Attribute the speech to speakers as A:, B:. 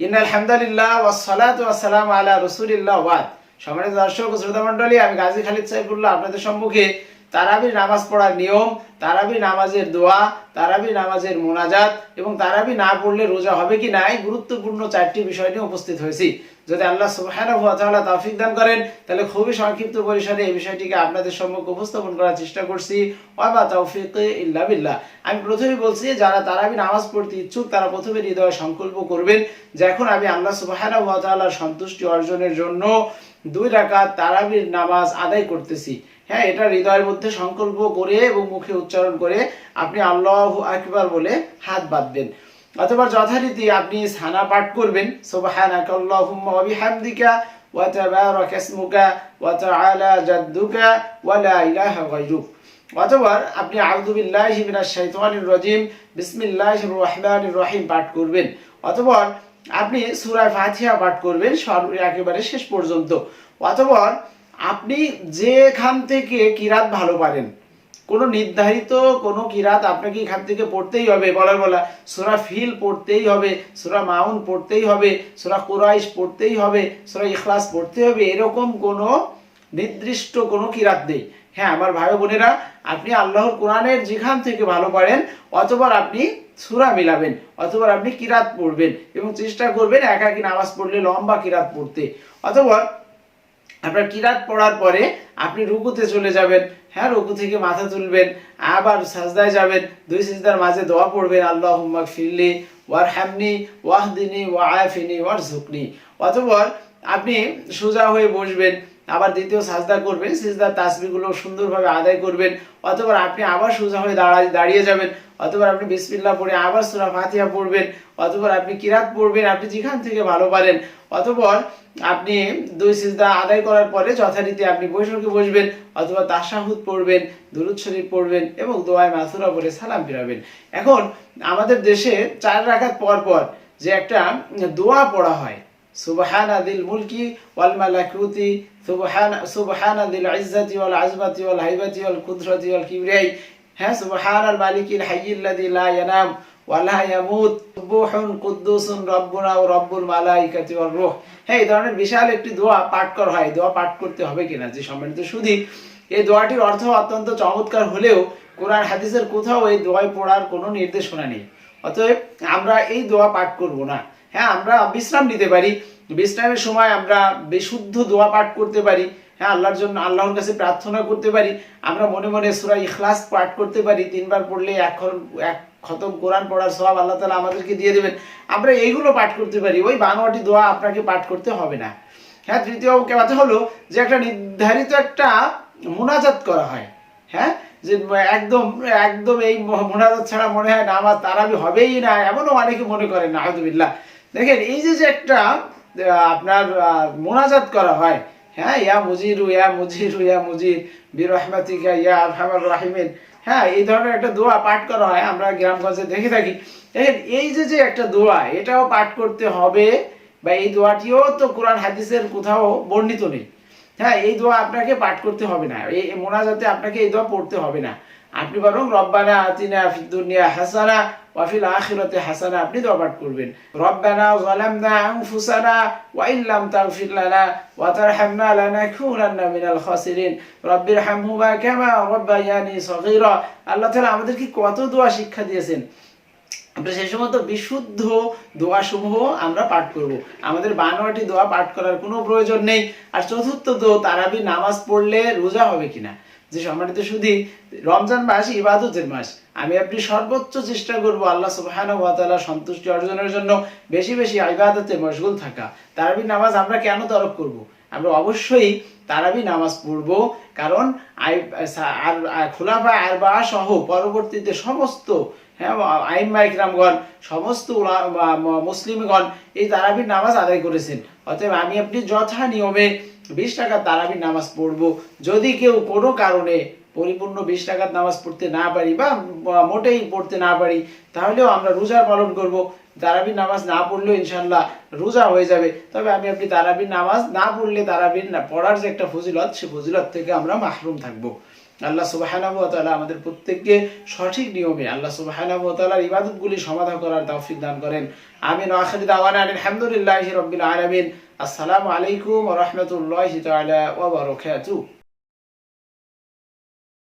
A: আমি আপনাদের সম্মুখে তারাবির নামাজ পড়ার নিয়ম তারাবি নামাজের দোয়া তারাবি নামাজের মোনাজাত এবং তারাবি না পড়লে রোজা হবে কি না এই গুরুত্বপূর্ণ চারটি বিষয় নিয়ে উপস্থিত হয়েছি। যদি আল্লাহ সুবহানাহু তৌফিক দান করেন, তাহলে খুবই সংক্ষিপ্ত পরিসরে এই বিষয়টিকে আপনাদের সম্মুখে উপস্থাপন করার চেষ্টা করছি। ওয়া মা তৌফিক ইল্লা আমি প্রথমেই বলছি যারা তারাবি নামাজ পড়তে ইচ্ছুক, তারা প্রথমে হৃদয়ে সংকল্প করবেন যে এখন আমি আল্লাহ সুবহানাহু ওয়া সন্তুষ্টি অর্জনের জন্য দুই রাকাত তারাবির নামাজ আদায় করতেছি। হ্যাঁ এটা হৃদয়ের মধ্যে সংকল্প করে এবং মুখে উচ্চারণ করে আপনি আল্লাহ আকবার বলে হাত বাঁধবেন। অথবা যথারীতি আপনি সানা পাঠ করবেন। ওয়া বিহামদিকা ওয়া তাবারাকা ইসমুকা ওয়া তাআলা জাদ্দুকা ওয়া লা ইলাহা গায়রুক। অথবা আপনি মিনাশ শাইতানির বিসমিল্লাহির রহমানির রহিম পাঠ করবেন। অথবা আপনি সূরা ফাতিহা পাঠ করবেন একেবারে শেষ পর্যন্ত। অথবা আপনি যেখান থেকে কিরাত ভালো পারেন কোনো নির্ধারিত কোনো কিরাত আপনাকে এখান থেকে পড়তেই হবে, বলার বলা। সোরা ফিল পড়তেই হবে, সোরা মাউন পড়তেই হবে, সোরা কুরাইশ পড়তেই হবে, সুরা ইখলাস পড়তেই হবে, এরকম কোনো নির্দিষ্ট কোনো কিরাত নেই। হ্যাঁ আমার ভাই বোনেরা, আপনি আল্লাহর কোরআনের যেখান থেকে ভালো পারেন, অথবা আপনি সুরা মিলাবেন, অথবা আপনি কিরাত পড়বেন এবং চেষ্টা করবেন একাকি নামাজ পড়লে লম্বা কিরাত পড়তে। অথবা আপনার কিরাত পড়ার পরে আপনি রুকুতে চলে যাবেন হ্যাঁ রুকু থেকে মাথা তুলবেন, আবার সাজদায় যাবেন, দুই সিজদার মাঝে দোয়া পড়বেন আল্লাহ হুম্মাক ফিরলি ওয়ার হ্যামনি ওয়াহদিনী ওয়া আয়াফিনি ওয়ার ঝুকনি অথবা আপনি সোজা হয়ে বসবেন, আবার দ্বিতীয় সাজদা করবেন, সিজদার তাসবিগুলো সুন্দরভাবে আদায় করবেন, অথবা আপনি আবার সোজা হয়ে দাঁড়ায়, দাঁড়িয়ে যাবেন অথবা আপনি বিসমিল্লাহ পড়ে আবার সূরা ফাতিহা পড়বেন, অথবা আপনি কিরাত পড়বেন, আপনি যেখান থেকে ভালো পারেন, অথবা আপনি দুই সিজদা আদায় করার পরে যথারীতি আপনি বৈঠকে বসবেন, অথবা তাশাহুদ পড়বেন, দুরুদ শরীফ পড়বেন এবং দোয়ায় মাসুরা পড়ে সালাম ফিরাবেন। এখন আমাদের দেশে চার রাকাত পর পর যে একটা দোয়া পড়া হয়, সুবহানা দিল মুলকি ওয়াল মালাকুতি, সুবহানা সুবহানা দিল ইজ্জাতি ওয়াল আজমাতি ওয়াল হাইবাতি ওয়াল কুদরতি ওয়াল কিবরিয়াই হ্যাঁ মালিকিল হাইয়িল্লাযী লা ইয়ানাম ওয়ালা ইয়ামুত। সুবহুন কুদ্দুসুন রব্বুনা ও রব্বুল মালাইকাতি ওয়ার রূহ। হ্যাঁ এই ধরনের বিশাল একটি দোয়া পাঠ করা হয়। দোয়া পাঠ করতে হবে কিনা, যে সম্মানিত শুধু এই দোয়াটির অর্থ অত্যন্ত চমৎকার হলেও কোরআন হাদিসের কোথাও এই দোয়ায় পড়ার কোনো নির্দেশনা নেই। অতএব আমরা এই দোয়া পাঠ করব না। হ্যাঁ আমরা বিশ্রাম নিতে পারি। বিশ্রামের সময় আমরা বিশুদ্ধ দোয়া পাঠ করতে পারি। হ্যাঁ আল্লাহর জন্য আল্লাহর কাছে প্রার্থনা করতে পারি। আমরা মনে মনে সূরা ইখলাস পাঠ করতে পারি। তিনবার পড়লে এখন এক খতম কোরআন পড়ার সব আল্লাহ তালা আমাদেরকে দিয়ে দেবেন। আমরা এইগুলো পাঠ করতে পারি। ওই বানোয়াটি দোয়া আপনাকে পাঠ করতে হবে না। হ্যাঁ তৃতীয় কথা হলো যে একটা নির্ধারিত একটা মোনাজাত করা হয়। হ্যাঁ যে একদম একদম এই মোনাজাত ছাড়া মনে হয় না আমার তারাবি হবেই না, এমনও অনেকে মনে করেন না আহদুবিল্লাহ দেখেন, এই যে যে একটা আপনার মোনাজাত করা হয় হ্যাঁ ইয়া মুজিরু ইয়া মুজিরু, ইয়া মুজির, বিরহমাতিকা, ইয়া আরহামার রাহিমিন। হ্যাঁ এই ধরনের একটা দোয়া পাঠ করা হয়, আমরা গ্রামগঞ্জে দেখে থাকি। দেখেন, এই যে যে একটা দোয়া, এটাও পাঠ করতে হবে, বা এই দোয়াটিও তো কোরআন হাদিসের কোথাও বর্ণিত নেই। হ্যাঁ এই দোয়া আপনাকে পাঠ করতে হবে না, এই মোনাজাতে আপনাকে এই দোয়া পড়তে হবে না। আপনি বরং রব্বানা আতিনা ফিদ দুনিয়া হাসানা ওয়া ফিল আখিরাতি হাসানা, আপনি করবেন। রব্বানা আনফুসানা ওয়া তাগফির লানা ওয়া তারহামনা লানাকুনান্না মিনাল খাসিরিন। কামা আল্লাহ তাআলা আমাদেরকে কত দোয়া শিক্ষা দিয়েছেন। আমরা সেই সময় তো বিশুদ্ধ দোয়া সমূহ আমরা পাঠ করব। আমাদের বানোয়াটি দোয়া পাঠ করার কোনো প্রয়োজন নেই। আর চতুর্থ দো তারাবি নামাজ পড়লে রোজা হবে কিনা? যে সম্মানিত শুধু রমজান মাস ইবাদতের মাস। আমি আপনি সর্বোচ্চ চেষ্টা করব আল্লাহ সুবহানাহু ওয়া সন্তুষ্টি অর্জনের জন্য বেশি বেশি ইবাদতে মশগুল থাকা। তারাবি নামাজ আমরা কেন তরক করব? আমরা অবশ্যই তারাবি নামাজ পড়ব কারণ আর খোলাফা আর বা সহ পরবর্তীতে সমস্ত হ্যাঁ আইম্মা ইকরামগণ, সমস্ত মুসলিমগণ এই তারাবির নামাজ আদায় করেছেন। অতএব আমি আপনি যথা নিয়মে বিশ টাকার তারাবির নামাজ পড়ব। যদি কেউ কোনো কারণে পরিপূর্ণ বিশ টাকার নামাজ পড়তে না পারি বা মোটেই পড়তে না পারি, তাহলেও আমরা রোজা পালন করব। তারাবির নামাজ না পড়লেও ইনশাল্লাহ রোজা হয়ে যাবে। তবে আমি আপনি তারাবির নামাজ না পড়লে তারাবির পড়ার যে একটা ফজিলত, সে ফজিলত থেকে আমরা মাহরুম থাকব। আল্লাহ সুবাহ আমাদের প্রত্যেককে সঠিক নিয়মে আল্লাহ সুবাহর ইবাদত গুলি ইবাদতগুলি সমাধা করার তৌফিক দান করেন। আমিন আলহামদুলিল্লাহ রাব্বিল আলামিন। আসসালামু আলাইকুম রহমতুল্লাহ বারাকাতুহু।